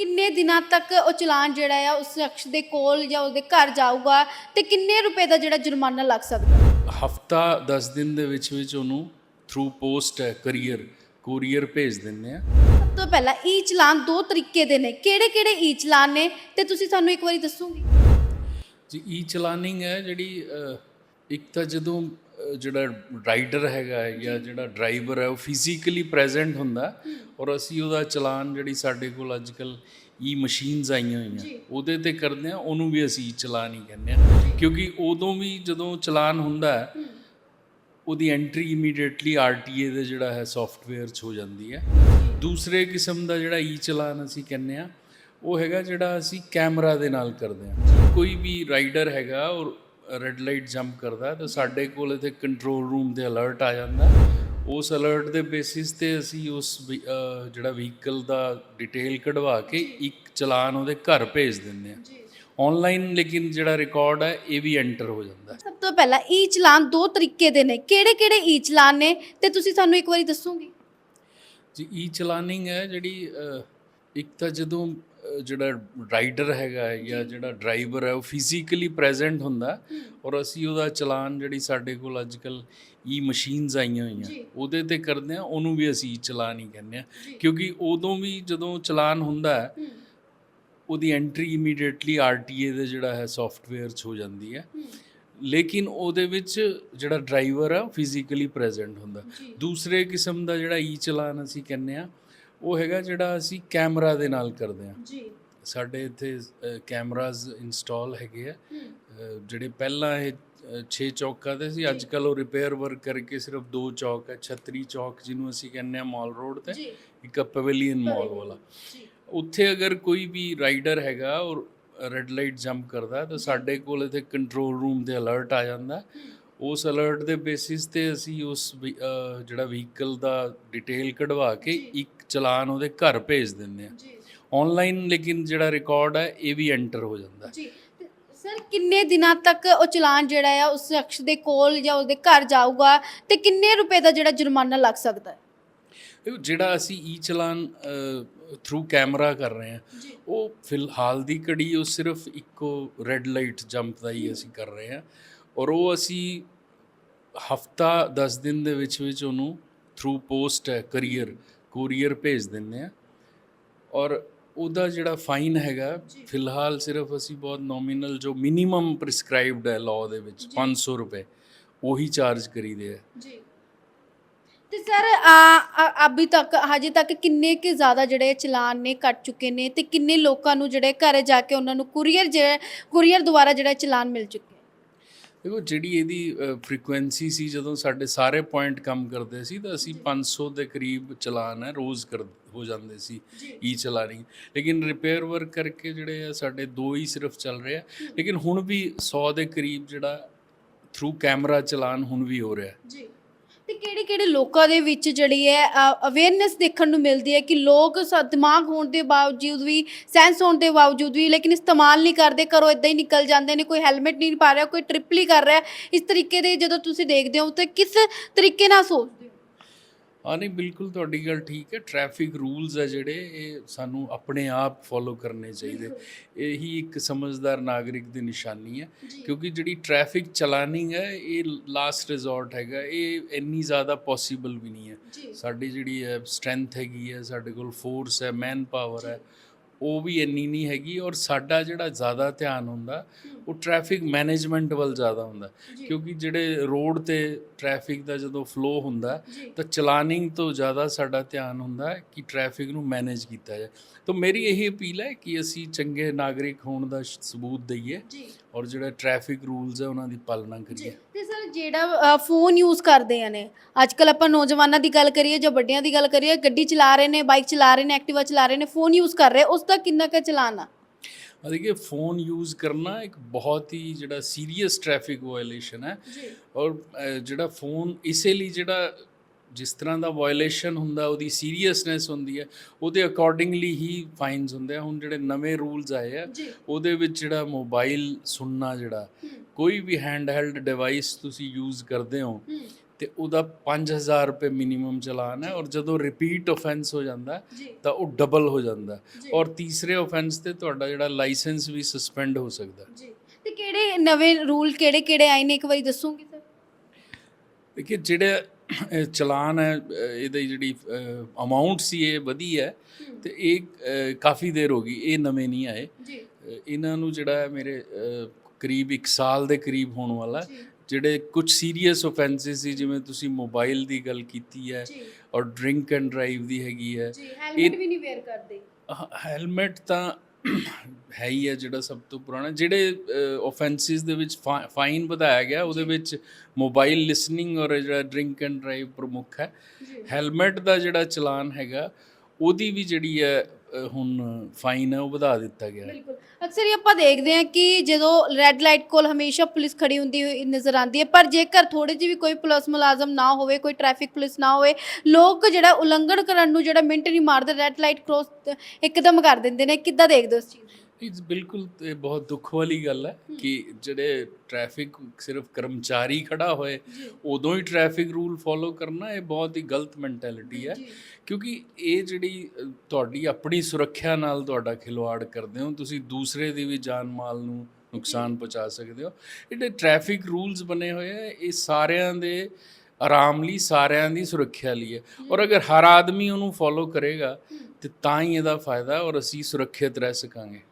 ਕਿੰਨੇ ਦਿਨਾਂ ਤੱਕ ਉਹ ਚਲਾਨ ਜਿਹੜਾ ਆ ਉਸ ਸ਼ਖਸ ਦੇ ਕੋਲ ਜਾਂ ਉਹਦੇ ਘਰ ਜਾਊਗਾ ਤੇ ਕਿੰਨੇ ਰੁਪਏ ਦਾ ਜਿਹੜਾ ਜੁਰਮਾਨਾ ਲੱਗ ਸਕਦਾ? ਹਫਤਾ 10 ਦਿਨ ਦੇ ਵਿੱਚ ਵਿੱਚ ਉਹਨੂੰ ਥਰੂ ਪੋਸਟ ਕਰੀਅਰ ਕੋਰੀਅਰ ਭੇਜ ਦਿੰਦੇ ਆ ਸਭ ਤੋਂ ਪਹਿਲਾਂ ਈ ਚਲਾਨ ਦੋ ਤਰੀਕੇ ਦੇ ਨੇ। ਕਿਹੜੇ ਕਿਹੜੇ ਈ ਚਲਾਨ ਨੇ ਤੇ ਤੁਸੀਂ ਸਾਨੂੰ ਇੱਕ ਵਾਰੀ ਦੱਸੋਗੇ? ਜੀ ਈ ਚਲਾਨਿੰਗ ਹੈ ਜਿਹੜੀ ਇੱਕ ਤਾਂ ਜਦੋਂ ਜਿਹੜਾ ਰਾਈਡਰ ਹੈਗਾ ਜਾਂ ਜਿਹੜਾ ਡਰਾਈਵਰ ਹੈ ਉਹ ਫਿਜ਼ੀਕਲੀ ਪ੍ਰੈਜ਼ੈਂਟ ਹੁੰਦਾ। ਔਰ ਅਸੀਂ ਉਹਦਾ ਚਲਾਨ ਜਿਹੜੀ ਸਾਡੇ ਕੋਲ ਅੱਜਕੱਲ ਈ ਮਸ਼ੀਨਸ ਆਈਆਂ ਹੋਈਆਂ ਉਹਦੇ ਤੇ ਕਰਦੇ ਆ ਉਹਨੂੰ ਵੀ ਅਸੀਂ ਚਲਾਨ ਹੀ ਕਹਿੰਦੇ ਆ ਕਿਉਂਕਿ ਉਦੋਂ ਵੀ ਜਦੋਂ ਚਲਾਨ ਹੁੰਦਾ ਹੈ ਉਹਦੀ ਐਂਟਰੀ ਇਮੀਡੀਏਟਲੀ ਆਰਟੀਏ ਦੇ ਜਿਹੜਾ ਹੈ ਸੌਫਟਵੇਅਰ 'ਚ ਹੋ ਜਾਂਦੀ ਹੈ। ਦੂਸਰੇ ਕਿਸਮ ਦਾ ਜਿਹੜਾ ਈ ਚਲਾਨ ਅਸੀਂ ਕਹਿੰਦੇ ਆ ਉਹ ਹੈਗਾ ਜਿਹੜਾ ਅਸੀਂ ਕੈਮਰਾ ਦੇ ਨਾਲ ਕਰਦੇ ਆ ਕੋਈ ਵੀ ਰਾਈਡਰ ਹੈਗਾ ਔਰ ਰੈੱਡ ਲਾਈਟ ਜੰਪ ਕਰਦਾ ਤਾਂ ਸਾਡੇ ਕੋਲ ਇੱਥੇ ਕੰਟਰੋਲ ਰੂਮ ਦੇ ਅਲਰਟ ਆ ਜਾਂਦਾ ਉਸ ਅਲਰਟ ਦੇ ਬੇਸਿਸ ਤੇ ਅਸੀਂ ਉਸ ਜਿਹੜਾ ਵਹੀਕਲ ਦਾ ਡਿਟੇਲ ਕਢਵਾ ਕੇ ਇੱਕ ਚਲਾਨ ਉਹਦੇ ਘਰ ਭੇਜ ਦਿੰਦੇ ਆ ਆਨਲਾਈਨ ਲੇਕਿਨ ਜਿਹੜਾ ਰਿਕਾਰਡ ਹੈ ਇਹ ਵੀ ਐਂਟਰ ਹੋ ਜਾਂਦਾ ਹੈ। ਸਭ ਤੋਂ ਪਹਿਲਾਂ ਈ ਚਲਾਨ ਦੋ ਤਰੀਕੇ ਦੇ ਨੇ। ਕਿਹੜੇ ਕਿਹੜੇ ਈ ਚਲਾਨ ਨੇ? ਤੇ ਤੁਸੀਂ ਸਾਨੂੰ ਇੱਕ ਵਾਰੀ ਦੱਸੋਗੇ? ਜੀ ਈ ਚਲਾਨਿੰਗ ਹੈ ਜਿਹੜੀ ਇੱਕ ਤਾਂ ਜਦੋਂ ਜਿਹੜਾ ਰਾਈਡਰ ਹੈਗਾ ਹੈ ਜਾਂ ਜਿਹੜਾ ਡਰਾਈਵਰ ਹੈ ਉਹ ਫਿਜ਼ੀਕਲੀ ਪ੍ਰੈਜ਼ੈਂਟ ਹੁੰਦਾ ਔਰ ਅਸੀਂ ਉਹਦਾ ਚਲਾਨ ਜਿਹੜੀ ਸਾਡੇ ਕੋਲ ਅੱਜਕੱਲ ਈ ਮਸ਼ੀਨਸ ਆਈਆਂ ਹੋਈਆਂ ਉਹਦੇ ਤੇ ਕਰਦੇ ਆ ਉਹਨੂੰ ਵੀ ਅਸੀਂ ਚਲਾਨ ਹੀ ਕਹਿੰਦੇ ਆ ਕਿਉਂਕਿ ਉਦੋਂ ਵੀ ਜਦੋਂ ਚਲਾਨ ਹੁੰਦਾ ਹੈ ਉਹਦੀ ਐਂਟਰੀ ਇਮੀਡੀਏਟਲੀ ਆਰਟੀਏ ਦੇ ਜਿਹੜਾ ਹੈ ਸੌਫਟਵੇਅਰ 'ਚ ਹੋ ਜਾਂਦੀ ਹੈ। ਲੇਕਿਨ ਉਹਦੇ ਵਿੱਚ ਜਿਹੜਾ ਡਰਾਈਵਰ ਆ ਫਿਜ਼ੀਕਲੀ ਪ੍ਰੈਜ਼ੈਂਟ ਹੁੰਦਾ ਦੂਸਰੇ ਕਿਸਮ ਦਾ ਜਿਹੜਾ ਈ ਚਲਾਨ ਅਸੀਂ ਕਹਿੰਦੇ ਆ ਉਹ ਹੈਗਾ ਜਿਹੜਾ ਅਸੀਂ ਕੈਮਰਾ ਦੇ ਨਾਲ ਕਰਦੇ ਆ ਜੀ। ਸਾਡੇ ਇੱਥੇ ਕੈਮਰਾਜ਼ ਇੰਸਟਾਲ ਹੈਗੇ ਆ। ਜਿਹੜੇ ਪਹਿਲਾਂ ਇਹ 6 ਚੌਕਾਂ ਤੇ ਸੀ ਅੱਜ ਕੱਲ ਉਹ ਰਿਪੇਅਰ ਵਰਕ ਕਰਕੇ ਸਿਰਫ ਦੋ ਚੌਕ ਹੈ ਛਤਰੀ ਚੌਕ ਜਿਹਨੂੰ ਅਸੀਂ ਕਹਿੰਦੇ ਆ ਮਾਲ ਰੋਡ ਤੇ ਇੱਕ ਪਵੇਲੀਅਨ ਮਾਲ ਵਾਲਾ। ਜੀ। ਉੱਥੇ ਅਗਰ ਕੋਈ ਵੀ ਰਾਈਡਰ ਹੈਗਾ ਔਰ ਰੈੱਡ ਲਾਈਟ ਜੰਪ ਕਰਦਾ ਤਾਂ ਸਾਡੇ ਕੋਲ ਇੱਥੇ ਕੰਟਰੋਲ ਰੂਮ ਦੇ ਅਲਰਟ ਆ ਜਾਂਦਾ ਉਸ ਅਲਰਟ ਦੇ ਬੇਸਿਸ ਤੇ ਅਸੀਂ ਉਸ ਜਿਹੜਾ ਵਹੀਕਲ ਦਾ ਡਿਟੇਲ ਕਢਵਾ ਕੇ ਇੱਕ ਚਲਾਨ ਉਹਦੇ ਘਰ ਭੇਜ ਦਿੰਦੇ ਆ। ਜੀ। ਆਨਲਾਈਨ ਲੇਕਿਨ ਜਿਹੜਾ ਰਿਕਾਰਡ ਹੈ ਇਹ ਵੀ ਐਂਟਰ ਹੋ ਜਾਂਦਾ। ਜੀ। ਸਰ ਕਿੰਨੇ ਦਿਨਾਂ ਤੱਕ ਉਹ ਚਲਾਨ ਜਿਹੜਾ ਆ ਉਸ ਸ਼ਖਸ ਦੇ ਕੋਲ ਜਾਂ ਉਹਦੇ ਘਰ ਜਾਊਗਾ ਤੇ ਕਿੰਨੇ ਰੁਪਏ ਦਾ ਜਿਹੜਾ ਜੁਰਮਾਨਾ ਲੱਗ ਸਕਦਾ ਹੈ? ਜਿਹੜਾ ਅਸੀਂ ਈ ਚਲਾਨ ਥਰੂ ਕੈਮਰਾ ਕਰ ਰਹੇ ਹਾਂ ਉਹ ਫਿਲਹਾਲ ਦੀ ਘੜੀ ਉਹ ਸਿਰਫ ਇੱਕੋ ਰੈੱਡ ਲਾਈਟ ਜੰਪ ਦਾ ਹੀ ਅਸੀਂ ਕਰ ਰਹੇ ਹਾਂ। ਔਰ ਉਹ ਅਸੀਂ ਹਫਤਾ 10 ਦਿਨ ਦੇ ਵਿੱਚ ਵਿੱਚ ਉਹਨੂੰ ਥਰੂ ਪੋਸਟ ਹੈ ਕਰੀਅਰ ਕੋਰੀਅਰ ਭੇਜ ਦਿੰਦੇ ਆ ਔਰ ਉਹਦਾ ਜਿਹੜਾ ਫਾਈਨ ਹੈਗਾ ਫਿਲਹਾਲ ਸਿਰਫ ਅਸੀਂ ਬਹੁਤ ਨੋਮੀਨਲ ਜੋ ਮਿਨੀਮਮ ਪ੍ਰਿਸਕ੍ਰਾਈਬਡ ਹੈ ਲਾਅ ਦੇ ਵਿੱਚ 500 ਰੁਪਏ ਉਹੀ ਚਾਰਜ ਕਰੀਦੇ ਆ। ਜੀ। ਤੇ ਸਰ ਅਭੀ ਤੱਕ ਹਜੇ ਤੱਕ ਕਿੰਨੇ ਕੇ ਜ਼ਿਆਦਾ ਜਿਹੜੇ ਚਲਾਨ ਨੇ ਕੱਟ ਚੁੱਕੇ ਨੇ ਤੇ ਕਿੰਨੇ ਲੋਕਾਂ ਨੂੰ ਜਿਹੜੇ ਘਰੇ ਜਾ ਕੇ ਉਹਨਾਂ ਨੂੰ ਕੁਰੀਅਰ ਜਿਹੜਾ ਕੁਰੀਅਰ ਦੁਆਰਾ ਜਿਹੜਾ ਚਲਾਨ ਮਿਲ ਚੁੱਕੇ ਦੇਖੋ ਜਿਹੜੀ ਇਹਦੀ ਫ੍ਰੀਕੁਐਂਸੀ ਸੀ ਜਦੋਂ ਸਾਡੇ ਸਾਰੇ ਪੁਆਇੰਟ ਕੰਮ ਕਰਦੇ ਸੀ ਤਾਂ ਅਸੀਂ 500 ਦੇ ਕਰੀਬ ਚਲਾਨ ਹੈ ਰੋਜ਼ ਕਰ ਹੋ ਜਾਂਦੇ ਸੀ ਈ ਚਲਾਨਿੰਗ ਲੇਕਿਨ ਰਿਪੇਅਰ ਵਰਕ ਕਰਕੇ ਜਿਹੜੇ ਆ ਸਾਡੇ ਦੋ ਹੀ ਸਿਰਫ ਚੱਲ ਰਹੇ ਆ। ਲੇਕਿਨ ਹੁਣ ਵੀ 100 ਦੇ ਕਰੀਬ ਜਿਹੜਾ ਥਰੂ ਕੈਮਰਾ ਚਲਾਨ ਹੁਣ ਵੀ ਹੋ ਰਿਹਾ। ਜੀ। ਤੇ ਕਿਹੜੇ ਕਿਹੜੇ ਲੋਕਾਂ ਦੇ ਵਿੱਚ ਜਿਹੜੀ ਹੈ ਅਵੇਅਰਨੈਸ ਦੇਖਣ ਨੂੰ ਮਿਲਦੀ ਹੈ ਕਿ ਲੋਕ ਸ- ਦਿਮਾਗ ਹੋਣ ਦੇ ਬਾਵਜੂਦ ਵੀ ਸੈਂਸ ਹੋਣ ਦੇ ਬਾਵਜੂਦ ਵੀ, ਲੇਕਿਨ ਇਸਤੇਮਾਲ ਨਹੀਂ ਕਰਦੇ, ਘਰੋਂ ਇਦਾਂ ਹੀ ਨਿਕਲ ਜਾਂਦੇ ਨੇ, ਕੋਈ ਹੈਲਮਟ ਨਹੀਂ ਪਾ ਰਿਹਾ, ਕੋਈ ਟ੍ਰਿਪਲੀ ਕਰ ਰਿਹਾ। ਇਸ ਤਰੀਕੇ ਦੇ ਜਦੋਂ ਤੁਸੀਂ ਦੇਖਦੇ ਹੋ, ਤਾਂ ਕਿਸ ਤਰੀਕੇ ਨਾਲ ਸੋਚ ਹੋ ਨਹੀਂ ਬਿਲਕੁਲ ਤੁਹਾਡੀ ਗੱਲ ਠੀਕ ਹੈ। ਟ੍ਰੈਫਿਕ ਰੂਲਸ ਹੈ ਜਿਹੜੇ ਇਹ ਸਾਨੂੰ ਆਪਣੇ ਆਪ ਫੋਲੋ ਕਰਨੇ ਚਾਹੀਦੇ। ਇਹੀ ਇੱਕ ਸਮਝਦਾਰ ਨਾਗਰਿਕ ਦੀ ਨਿਸ਼ਾਨੀ ਹੈ। ਕਿਉਂਕਿ ਜਿਹੜੀ ਟ੍ਰੈਫਿਕ ਚਲਾਨਿੰਗ ਹੈ ਇਹ ਲਾਸਟ ਰਿਜ਼ੋਰਟ ਹੈਗਾ। ਇਹ ਇੰਨੀ ਜ਼ਿਆਦਾ ਪੋਸੀਬਲ ਵੀ ਨਹੀਂ ਹੈ। ਸਾਡੀ ਜਿਹੜੀ ਹੈ ਸਟਰੈਂਥ ਹੈਗੀ ਹੈ ਸਾਡੇ ਕੋਲ ਫੋਰਸ ਹੈ ਮੈਨ ਪਾਵਰ ਹੈ ਉਹ ਵੀ ਇੰਨੀ ਨਹੀਂ ਹੈਗੀ ਔਰ ਸਾਡਾ ਜਿਹੜਾ ਜ਼ਿਆਦਾ ਧਿਆਨ ਹੁੰਦਾ ਉਹ ਟ੍ਰੈਫਿਕ ਮੈਨੇਜਮੈਂਟ ਵੱਲ ਜ਼ਿਆਦਾ ਹੁੰਦਾ। ਕਿਉਂਕਿ ਜਿਹੜੇ ਰੋਡ ਤੇ ਟ੍ਰੈਫਿਕ ਦਾ ਜਦੋਂ ਫਲੋ ਹੁੰਦਾ ਤਾਂ ਚਲਾਨਿੰਗ ਤੋਂ ਜ਼ਿਆਦਾ ਸਾਡਾ ਧਿਆਨ ਹੁੰਦਾ ਕਿ ਟ੍ਰੈਫਿਕ ਨੂੰ ਮੈਨੇਜ ਕੀਤਾ ਜਾਏ। ਤਾਂ ਮੇਰੀ ਇਹ ਅਪੀਲ ਹੈ ਕਿ ਅਸੀਂ ਚੰਗੇ ਨਾਗਰਿਕ ਹੋਣ ਦਾ ਸਬੂਤ ਦਈਏ ਔਰ ਜਿਹੜਾ ਟ੍ਰੈਫਿਕ ਰੂਲਸ ਹੈ ਉਹਨਾਂ ਦੀ ਪਾਲਣਾ ਕਰੀਏ। ਜਿਹੜਾ ਫੋਨ ਯੂਜ਼ ਕਰਦੇ ਆ ਨੇ। ਅੱਜ ਕੱਲ ਆਪਾਂ ਨੌਜਵਾਨਾਂ ਦੀ ਗੱਲ ਕਰੀਏ ਜਾਂ ਵੱਡਿਆਂ ਦੀ ਗੱਲ ਕਰੀਏ ਗੱਡੀ ਚਲਾ ਰਹੇ ਨੇ ਬਾਈਕ ਚਲਾ ਰਹੇ ਨੇ ਐਕਟਿਵਾ ਚਲਾ ਰਹੇ ਨੇ ਫੋਨ ਯੂਜ਼ ਕਰ ਰਹੇ ਉਸ ਦਾ ਕਿੰਨਾ ਕੁ ਫੋਨ ਯੂਜ਼ ਕਰਨਾ ਇੱਕ ਬਹੁਤ ਹੀ ਜਿਹੜਾ ਸੀਰੀਅਸ ਟ੍ਰੈਫਿਕ ਵਾਇਲੇਸ਼ਨ ਹੈ। ਜੀ। ਔਰ ਅ, ਜਿਹੜਾ ਫੋਨ ਇਸੇ ਲਈ ਜਿਹੜਾ ਜਿਸ ਤਰ੍ਹਾਂ ਦਾ ਵਾਇਲੇਸ਼ਨ ਹੁੰਦਾ ਉਹਦੀ ਸੀਰੀਅਸਨੈਸ ਹੁੰਦੀ ਹੈ ਉਹਦੇ ਅਕੋਰਡਿੰਗਲੀ ਹੀ ਫਾਈਨਸ ਹੁੰਦੇ ਆ। ਹੁਣ ਜਿਹੜੇ ਨਵੇਂ ਰੂਲਸ ਆਏ ਆ ਉਹਦੇ ਵਿੱਚ ਜਿਹੜਾ ਮੋਬਾਈਲ ਸੁਣਨਾ ਜਿਹੜਾ ਕੋਈ ਵੀ ਹੈਂਡ ਹੈਲਡ ਡਿਵਾਈਸ ਤੁਸੀਂ ਯੂਜ਼ ਕਰਦੇ ਹੋ ਤੇ ਉਹਦਾ 5000 ਰੁਪਏ ਮਿਨੀਮਮ ਚਲਾਨ ਹੈ ਔਰ ਜਦੋਂ ਰਿਪੀਟ ਆਫੈਂਸ ਹੋ ਜਾਂਦਾ ਤਾਂ ਉਹ ਡਬਲ ਹੋ ਜਾਂਦਾ। ਔਰ ਤੀਸਰੇ ਆਫੈਂਸ ਤੇ ਤੁਹਾਡਾ ਜਿਹੜਾ ਲਾਇਸੈਂਸ ਵੀ ਸਸਪੈਂਡ ਹੋ ਸਕਦਾ। ਜੀ। ਤੇ ਕਿਹੜੇ ਨਵੇਂ ਰੂਲ ਕਿਹੜੇ ਕਿਹੜੇ ਆਏ ਨੇ? ਇੱਕ ਵਾਰੀ ਦੱਸੋਗੇ ਸਰ? ਦੇਖਿਏ ਜਿਹੜੇ ਚਲਾਨ ਹੈ ਇਹਦੀ ਜਿਹੜੀ ਅਮਾਉਂਟ ਸੀ ਇਹ ਵਧੀ ਹੈ। ਤੇ ਇਹ ਕਾਫੀ ਦੇਰ ਹੋ ਗਈ ਇਹ ਨਵੇਂ ਨਹੀਂ ਆਏ। ਜੀ। ਇਹਨਾਂ ਨੂੰ ਜਿਹੜਾ ਮੇਰੇ ਕਰੀਬ 1 ਸਾਲ ਦੇ ਕਰੀਬ ਹੋਣ ਵਾਲਾ ਜਿਹੜੇ ਕੁਝ ਸੀਰੀਅਸ ਆਫੈਂਸਸ ਸੀ ਜਿਵੇਂ ਤੁਸੀਂ ਮੋਬਾਈਲ ਦੀ ਗੱਲ ਕੀਤੀ ਹੈ ਔਰ ਡਰਿੰਕ ਐਂਡ ਡਰਾਈਵ ਦੀ ਹੈਗੀ ਹੈ। ਜੀ ਹੈਲਮਟ ਵੀ ਨਹੀਂ ਵੇਅਰ ਕਰਦੇ। ਹੈਲਮਟ ਤਾਂ ਹੈ ਹੀ ਹੈ ਜਿਹੜਾ ਸਭ ਤੋਂ ਪੁਰਾਣਾ। ਜਿਹੜੇ ਆਫੈਂਸਿਸ ਦੇ ਵਿੱਚ ਫਾਈਨ ਵਧਾਇਆ ਗਿਆ ਉਹਦੇ ਵਿੱਚ ਮੋਬਾਈਲ ਲਿਸਨਿੰਗ ਔਰ ਜਿਹੜਾ ਡਰਿੰਕ ਐਂਡ ਡਰਾਈਵ ਪ੍ਰਮੁੱਖ ਹੈ। ਹੈਲਮਟ ਦਾ ਜਿਹੜਾ ਚਲਾਨ ਹੈਗਾ ਉਹਦੀ ਵੀ ਜਿਹੜੀ ਹੈ ਹੁਣ ਫਾਈਨ ਹੈ, ਉਹ ਵਧਾ ਦਿੱਤਾ ਗਿਆ ਹੈ। ਬਿਲਕੁਲ। ਅਕਸਰ ਹੀ ਆਪਾਂ ਦੇਖਦੇ ਹਾਂ ਕਿ ਜਦੋਂ ਰੈੱਡ ਲਾਈਟ ਕੋਲ ਹਮੇਸ਼ਾ ਪੁਲਿਸ ਖੜੀ ਹੁੰਦੀ ਹੋਈ ਨਜ਼ਰ ਆਉਂਦੀ ਹੈ, ਪਰ ਜੇਕਰ ਥੋੜੇ ਜਿਹੀ ਵੀ ਕੋਈ ਪੁਲਿਸ ਮੁਲਾਜ਼ਮ ਨਾ ਹੋਵੇ, ਕੋਈ ਟ੍ਰੈਫਿਕ ਪੁਲਿਸ ਨਾ ਹੋਵੇ, ਲੋਕ ਜਿਹੜਾ ਉਲੰਘਣ ਕਰਨ ਨੂੰ ਜਿਹੜਾ ਮਿੰਟ ਨਹੀਂ ਮਾਰਦੇ ਰੈੱਡ ਲਾਈਟ ਕ੍ਰੋਸ ਇੱਕਦਮ ਕਰ ਦਿੰਦੇ ਨੇ। ਕਿੱਦਾਂ ਦੇਖਦੇ ਹੋ ਇਸ ਚੀਜ਼ ਨੂੰ? ਇਹ ਬਿਲਕੁਲ ਇਹ ਬਹੁਤ ਦੁੱਖ ਵਾਲੀ ਗੱਲ ਹੈ ਕਿ ਜਿਹੜੇ ਟ੍ਰੈਫਿਕ ਸਿਰਫ ਕਰਮਚਾਰੀ ਖੜਾ ਹੋਏ ਉਦੋਂ ਹੀ ਟ੍ਰੈਫਿਕ ਰੂਲ ਫੋਲੋ ਕਰਨਾ ਇਹ ਬਹੁਤ ਹੀ ਗਲਤ ਮੈਂਟੈਲਿਟੀ ਹੈ। ਕਿਉਂਕਿ ਇਹ ਜਿਹੜੀ ਤੁਹਾਡੀ ਆਪਣੀ ਸੁਰੱਖਿਆ ਨਾਲ ਤੁਹਾਡਾ ਖਿਲਵਾੜ ਕਰਦੇ ਹੋ ਤੁਸੀਂ ਦੂਸਰੇ ਦੀ ਵੀ ਜਾਨ ਮਾਲ ਨੂੰ ਨੁਕਸਾਨ ਪਹੁੰਚਾ ਸਕਦੇ ਹੋ। ਜਿਹੜੇ ਟ੍ਰੈਫਿਕ ਰੂਲਸ ਬਣੇ ਹੋਏ ਆ ਇਹ ਸਾਰਿਆਂ ਦੇ ਆਰਾਮ ਲਈ ਸਾਰਿਆਂ ਦੀ ਸੁਰੱਖਿਆ ਲਈ ਹੈ। ਔਰ ਅਗਰ ਹਰ ਆਦਮੀ ਉਹਨੂੰ ਫੋਲੋ ਕਰੇਗਾ ਤੇ ਤਾਂ ਹੀ ਇਹਦਾ ਫਾਇਦਾ ਔਰ ਅਸੀਂ ਸੁਰੱਖਿਅਤ ਰਹਿ ਸਕਾਂਗੇ।